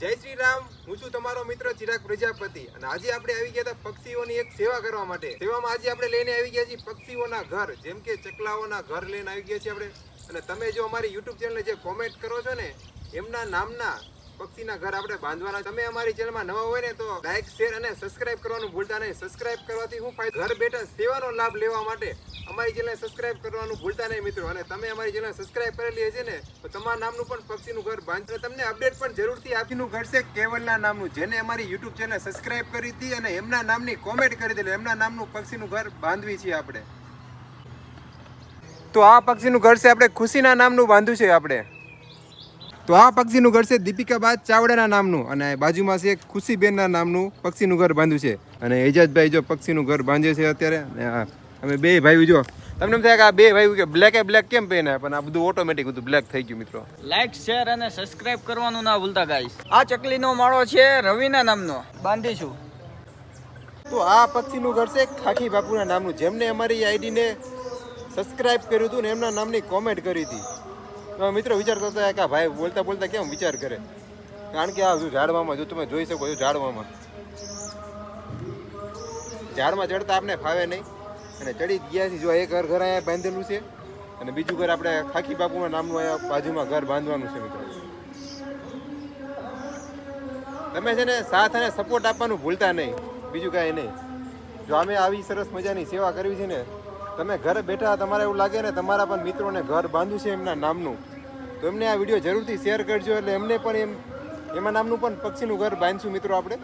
જય શ્રી રામ. હું છું તમારો મિત્ર ચિરાગ પ્રજાપતિ અને આજે આપણે આવી ગયા હતા પક્ષીઓની એક સેવા કરવા માટે. સેવામાં આજે આપણે લઈને આવી ગયા છીએ પક્ષીઓના ઘર, જેમ કે ચકલાઓના ઘર લઈને આવી ગયા છીએ આપણે. અને તમે જો અમારી યુટ્યુબ ચેનલ જે કોમેન્ટ કરો છો ને, એમના નામના પક્ષીના ઘર આપણે બાંધવાના તમે અમારી ચેનલમાં નવા હોય ને તો લાઈક શેર અને સબસ્ક્રાઇબ કરવાનું ભૂલતા નહીં. સબસ્ક્રાઇબ કરવાથી હું ફાયદો ઘર બેઠા સેવાનો લાભ લેવા માટે અમારી ચેનલ સબસ્ક્રાઇબ કરવાનું ભૂલતા નહીં મિત્રો. અને તમે અમારી ચેનલ સબસ્ક્રાઇબ કરેલી હશે ને, તો તમારા નામનું પણ પક્ષીનું ઘર બાંધ તમને અપડેટ પણ જરૂરથી આપીનું ઘર છે કેવલના નામનું. જેને અમારી યુટ્યુબ ચેનલ સબસ્ક્રાઇબ કરી હતી અને એમના નામની કોમેન્ટ કરી દીધી એમના નામનું પક્ષીનું ઘર બાંધવી છીએ આપણે. તો આ પક્ષીનું ઘર છે આપણે ખુશીના નામનું બાંધ્યું છે આપણે. તો આ પક્ષીનું ઘર છે દીપિકાબાદ ચાવડાના નામનું અને બાજુમાં છે ખુશીબેનના નામનું પક્ષીનું ઘર બાંધ્યું છે. અને એજાજભાઈ જો પક્ષીનું ઘર બાંધે છે અત્યારે અમે બે ભાઈ જો. તમને એમ થાય કે આ બે ભાઈ કે બ્લેક એ બ્લેક કેમ પહેને પણ આ બધું ઓટોમેટિક બધું બ્લેક થઈ ગયું મિત્રો. લાઈક શેર અને સબસ્ક્રાઇબ કરવાનું ના ભૂલતા ગાઈસ આ ચકલીનો માળો છે રવિના નામનો. બાંધીશું. તો આ પક્ષીનું ઘર છે ખાખી બાપુના નામનું. જેમને અમારી આઈડીને સબસ્ક્રાઇબ કર્યું હતું ને એમના નામની કોમેન્ટ કરી હતી. તો મિત્રો વિચાર કરતા કે ભાઈ બોલતા બોલતા કેમ વિચાર કરે? કારણ કે આ જો ઝાડવામાં જો તમે જોઈ શકો છો ઝાડવામાં. ઝાડમાં ચડતા આપણે ફાવે નહીં. અને ચડી ગયા છે, જો એક ઘર ઘર અહીંયા બાંધેલું છે. અને બીજું ઘર આપણે ખાખી બાપુના નામનું અહીંયા બાજુમાં ઘર બાંધવાનું છે મિત્રો. તમે છે ને સાથ અને સપોર્ટ આપવાનું ભૂલતા નહીં. બીજું કાંઈ નહીં. જો અમે આવી સરસ મજાની સેવા કરવી છે ને તમે ઘરે બેઠા તમારે એવું લાગે ને તમારા પણ મિત્રોને ઘર બાંધ્યું છે એમના નામનું. તો એમને આ વીડિયો જરૂરથી શેર કરજો એટલે એમને પણ એમ, એમાં નામનું પણ પક્ષીનું ઘર બાંધશું મિત્રો આપણે.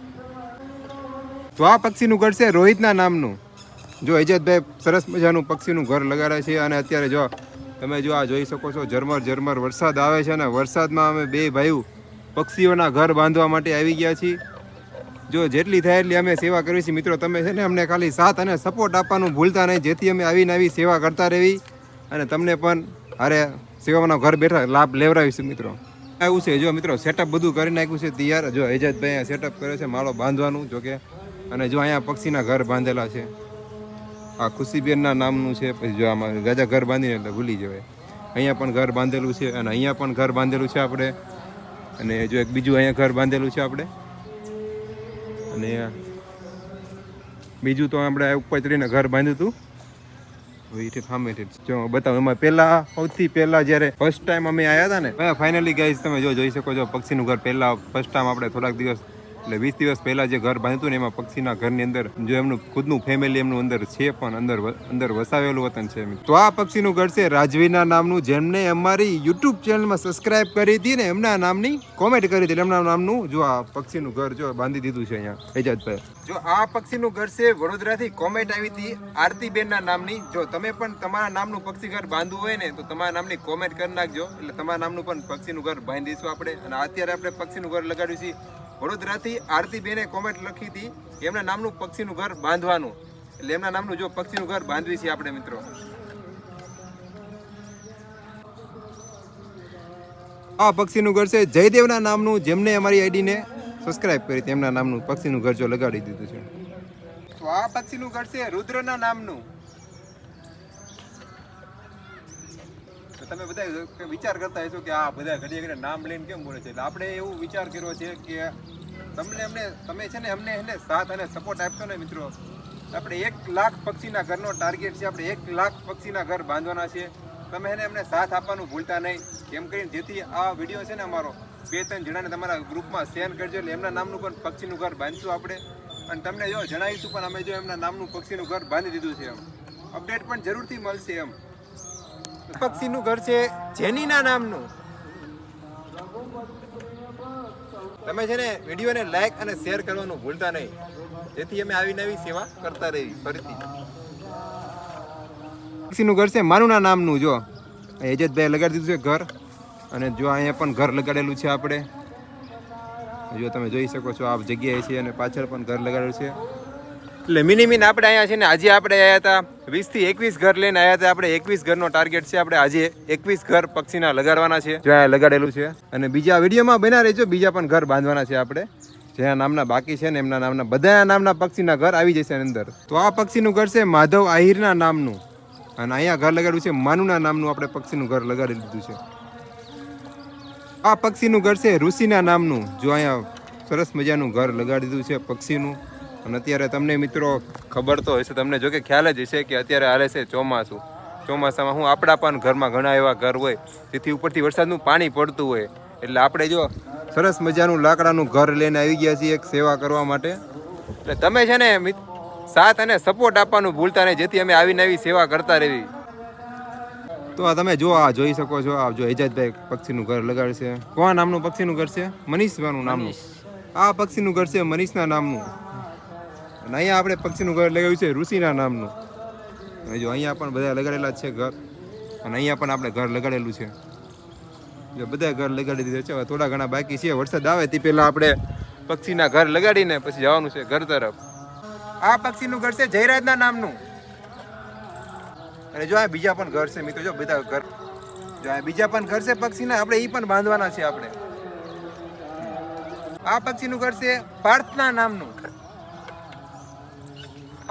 તો આ પક્ષીનું ઘર છે રોહિતના નામનું. જો અજયતભાઈ સરસ મજાનું પક્ષીનું ઘર લગાડે છે અને અત્યારે જો તમે જો આ જોઈ શકો છો ઝરમર ઝરમર વરસાદ આવે છે અને વરસાદમાં અમે બે ભાઈઓ પક્ષીઓના ઘર બાંધવા માટે આવી ગયા છીએ. જો જેટલી થાય એટલી અમે સેવા કરવી છે. મિત્રો, તમે છે ને અમને ખાલી સાથ અને સપોર્ટ આપવાનું ભૂલતા નહીં. જેથી અમે આવીને આવી સેવા કરતા રહેવી અને તમને પણ અરે સેવાનો ઘર બેઠા લાભ લેવડાવીશું મિત્રો. આવું છે. જો મિત્રો સેટઅપ બધું કરી નાખ્યું છે. તૈયાર. જો એજાજભાઈ અહીંયા સેટઅપ કર્યો છે, માળો બાંધવાનું જો કે. અને જો અહીંયા પક્ષીના ઘર બાંધેલા છે. આ ખુશીબેનના નામનું છે. પછી જો આમાં ગાજા ઘર બાંધીને એટલે ભૂલી જવાય. અહીંયા પણ ઘર બાંધેલું છે અને અહીંયા પણ ઘર બાંધેલું છે આપણે. અને જો એક બીજું અહીંયા ઘર બાંધેલું છે આપણે. અને બીજું તો આપણે ઉપર ચડીને ઘર બાંધ્યું હતું. ઈથી જો બતાવો એમાં પહેલા સૌથી પહેલા જ્યારે ફર્સ્ટ ટાઈમ અમે આવ્યા હતા ને ફાઇનલી ગાઈઝ તમે જો જોઈ શકો છો પક્ષીનું ઘર પહેલા ફર્સ્ટ ટાઈમ આપણે થોડાક દિવસ એટલે વીસ દિવસ પહેલા જે ઘર બાંધ્યું ને, એમાં પક્ષીના ઘરની અંદર જો એમનું ખુદનું ફેમિલી એમનું અંદર છે પણ અંદર અંદર વસાવેલું વતન છે તો આ પક્ષીનું ઘર છે રાજવીના નામનું, જેમને અમારી યુટ્યુબ ચેનલમાં સબસ્ક્રાઇબ કરી હતી ને, એમના નામની કોમેન્ટ કરી હતી. એમના નામનું જો આ પક્ષીનું ઘર જો બાંધી દીધું છે અહીંયા, એજાજભાઈ. જો આ પક્ષીનું ઘર છે વડોદરાથી કોમેન્ટ આવી હતી આરતીબેનના નામની. જો તમે પણ તમારા નામનું પક્ષી ઘર બાંધવું હોય ને, તો તમારા નામની કોમેન્ટ કરી નાખજો. એટલે તમારા નામનું પણ પક્ષીનું ઘર બાંધી દઈશું આપણે. અને અત્યારે આપણે પક્ષીનું ઘર લગાડ્યું છે વડોદરાથી આરતીબેને કોમેન્ટ લખી હતી એમના નામનું પક્ષીનું ઘર બાંધવાનું. એટલે એમના નામનું જો પક્ષીનું ઘર બાંધવી છે આપણે મિત્રો. આ પક્ષીનું ઘર છે જયદેવના નામનું. જેમને અમારી આઈડીને સબસ્ક્રાઇબ કરી તેમના નામનું પક્ષીનું ઘર જો લગાડી દીધું છે. તો આ પક્ષીનું ઘર છે રુદ્રના નામનું. તો તમે બધા વિચાર કરતા હશો કે આ બધા ઘડીએ ઘડીએ નામ લઈને કેમ બોલે છે? એટલે આપણે એવું વિચાર કર્યો છે કે તમને અમને, તમે છે ને અમને એને સાથ અને સપોર્ટ આપશો ને મિત્રો? આપણે એક લાખ પક્ષીના ઘરનો ટાર્ગેટ છે, આપણે એક લાખ પક્ષીના ઘર બાંધવાના છે. તમે એને અમને સાથ આપવાનું ભૂલતા નહીં. કેમ કરીને જેથી આ વીડિયો છે ને અમારો બે ત્રણ જણાને તમારા ગ્રુપમાં શેર કરજો એટલે એમના નામનું પણ પક્ષીનું ઘર બાંધશું આપણે. અને તમને જો જણાવીશું પણ અમે જો એમના નામનું પક્ષીનું ઘર બાંધી દીધું છે એમ. અપડેટ પણ જરૂરથી મળશે એમ. પક્ષીનું ઘર છે જેનીના નામનું. તમે છે ને વિડીયોને લાઈક અને શેર કરવાનું ભૂલતા નહીં. જેથી અમે આવી નવી સેવા કરતા રહી ફરીથી. પક્ષીનું ઘર છે માનુના નામનું, જો. એજતભાઈ લગાડી દીધું છે ઘર. અને જો અહીંયા પણ ઘર લગાડેલું છે આપણે. જો તમે જોઈ શકો છો, આ જગ્યાએ છે અને પાછળ પણ ઘર લગાડેલું છે. એટલે મિનિમિન આપણે અહીંયા છે ને આજે આપણે આવ્યા હતા, વીસથી એકવીસ ઘર લઈને આવ્યા હતા. આપણે એકવીસ ઘરનો ટાર્ગેટ છે. આપણે આજે એકવીસ ઘર પક્ષીના લગાડવાના છે. જો અહીંયા લગાડેલું છે. અને બીજા વિડીયોમાં બના રહેજો. બીજા પણ ઘર બાંધવાના છે આપણે. જેના નામના બાકી છે ને એમના નામના બધા નામના પક્ષીના ઘર આવી જશે અંદર. તો આ પક્ષીનું ઘર છે માધવ આહિરના નામનું. અને અહીંયા ઘર લગાડ્યું છે માનુના નામનું. આપણે પક્ષીનું ઘર લગાડી દીધું છે. આ પક્ષીનું ઘર છે ઋષિના નામનું. જો અહીંયા સરસ મજાનું ઘર લગાડી દીધું છે પક્ષીનું. અને અત્યારે તમને મિત્રો ખબર તો હશે તમને જો કે ખ્યાલ જ હશે કે અત્યારે હાલે છે ચોમાસું. ચોમાસામાં હું આપણા પણ ઘરમાં ઘણા એવા ઘર હોય તેથી ઉપરથી વરસાદનું પાણી પડતું હોય. એટલે આપણે જો સરસ મજાનું લાકડાનું ઘર લઈને આવી ગયા છીએ એક સેવા કરવા માટે. એટલે તમે છે ને સાથ અને સપોર્ટ આપવાનું ભૂલતા નહીં જેથી અમે આવીને આવી સેવા કરતા રહેવી તો આ તમે જો આ જોઈ શકો છો આ જો એજાજભાઈ પક્ષીનું ઘર લગાડશે. કોણ નામનું પક્ષીનું ઘર છે? મનીષભાઈનું નામનું. આ પક્ષીનું ઘર છે મનીષના નામનું. અને અહીંયા આપણે પક્ષીનું ઘર લગાવ્યું છે, ઋષિના નામનું. જો અહીંયા પણ બધા લગાડેલા છે ઘર. અને અહીંયા પણ આપણે ઘર લગાડેલું છે. જો બધા ઘર લગાડી દીધા છે, હવે થોડા ઘણા બાકી છે. વરસાદ આવે તે પહેલાં આપણે પક્ષીના ઘર લગાડીને પછી જવાનું છે ઘર તરફ. આ પક્ષીનું ઘર છે જયરાજના નામનું. અને જો આ બીજા પણ ઘર છે મિત્રો, જો બધા ઘર. જો આ બીજા પણ ઘર છે પક્ષીના, આપણે એ પણ બાંધવાના છે આપણે. આ પક્ષીનું ઘર છે પાર્થના નામનું.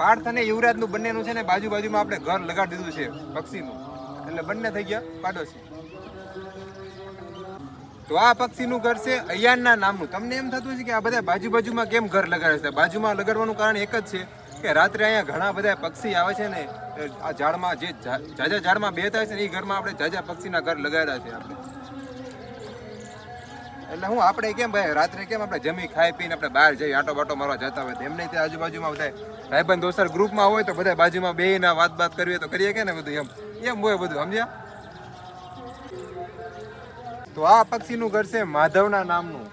પાર્થ અને યુવરાજનું બંનેનું છે ને બાજુ બાજુમાં આપણે ઘર લગાડી દીધું છે પક્ષીનું. એટલે બંને થઈ ગયા પાડોશી. તો આ પક્ષીનું ઘર છે અયાનના નામનું. તમને એમ થતું છે કે આ બધા બાજુ બાજુમાં કેમ ઘર લગાડે છે? બાજુમાં લગાડવાનું કારણ એક જ છે કે રાત્રે અહીંયા ઘણા બધા પક્ષી આવે છે ને, આ ઝાડમાં જે જાજા ઝાડમાં બેતા છે ને, એ ઘરમાં આપણે જાજા પક્ષીના ઘર લગાડ્યા છે આપણે. એટલે હું આપણે કેમ ભાઈ, રાત્રે કેમ આપણે જમી ખાઈ પીને આપણે બહાર જઈ આટો બાટો મારવા જતા હોય. એમને તે આજુબાજુમાં બધા ભાઈબંધ દોસ્તર ગ્રુપમાં હોય તો બધા બાજુમાં બેહીને વાત બાત કરવી હોય તો કરીએ કે ને બધું એમ? એમ હોય બધું, સમજ્યા? તો આ પક્ષીનું ઘર છે માધવના નામનું.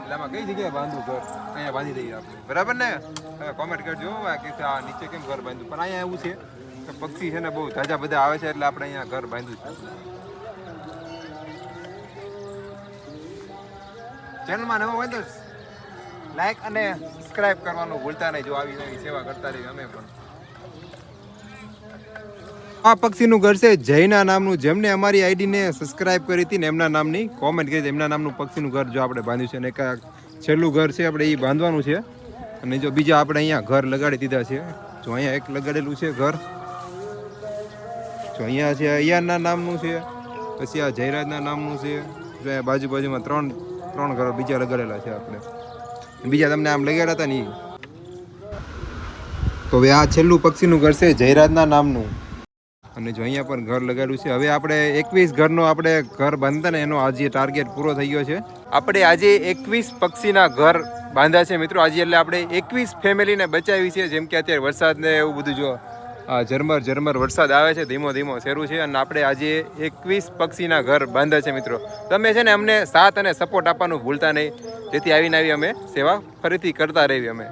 એટલે આમાં કઈ જગ્યાએ બાંધવું ઘર? અહીંયા બાંધી દઈએ આપણે. બરાબર ને? હવે કોમેન્ટ કરજો કે આ નીચે કેમ ઘર બાંધ્યું? પણ અહીંયા એવું છે કે પક્ષી છે ને બહુ તાજા બધા આવે છે એટલે આપણે અહીંયા ઘર બાંધ્યું છે. ચેનલમાં નવો હોય તો લાઈક અને સબસ્ક્રાઇબ કરવાનું ભૂલતા નહીં. જો આવી નવી સેવા કરતા રહીએ અમે પણ. આ પક્ષીનું ઘર છે જયના નામનું. જેમને અમારી આઈડીને સબસ્ક્રાઇબ કરી હતી ને એમના નામની કોમેન્ટ કરી એમના નામનું પક્ષીનું ઘર જો આપણે બાંધ્યું છે અને આ છેલ્લું ઘર છે આપણે એ બાંધવાનું છે. અને જો બીજા આપણે અહીંયા ઘર લગાડી દીધા છે. જો અહીંયા એક લગાડેલું છે ઘર. જો અહીંયા છે અયાનના નામનું છે. પછી આ જયરાજના નામનું છે. બાજુ બાજુમાં ત્રણ ત્રણ ઘરો બીજા લગાડેલા છે આપણે. બીજા તમને આમ લગાડ્યા હતા ને તો હવે આ છેલ્લું પક્ષીનું ઘર છે જયરાજના નામનું. અને જો અહીંયા પણ ઘર લગાડ્યું છે. હવે આપણે એકવીસ ઘરનો આપણે ઘર બાંધતા ને એનો આજે ટાર્ગેટ પૂરો થઈ ગયો છે. આપણે આજે એકવીસ પક્ષીના ઘર બાંધ્યા છે મિત્રો. આજે એટલે આપણે એકવીસ ફેમિલીને બચાવી છે. જેમ કે અત્યારે વરસાદ ને એવું બધું જો ઝરમર ઝરમર વરસાદ આવે છે, ધીમો ધીમો શેરું છે અને આપણે આજે એકવીસ પક્ષીના ઘર બાંધ્યા છે મિત્રો. તમે છે ને અમને સાથ અને સપોર્ટ આપવાનું ભૂલતા નહીં. જેથી આવીને આવી અમે સેવા ફરીથી કરતા રહીએ અમે.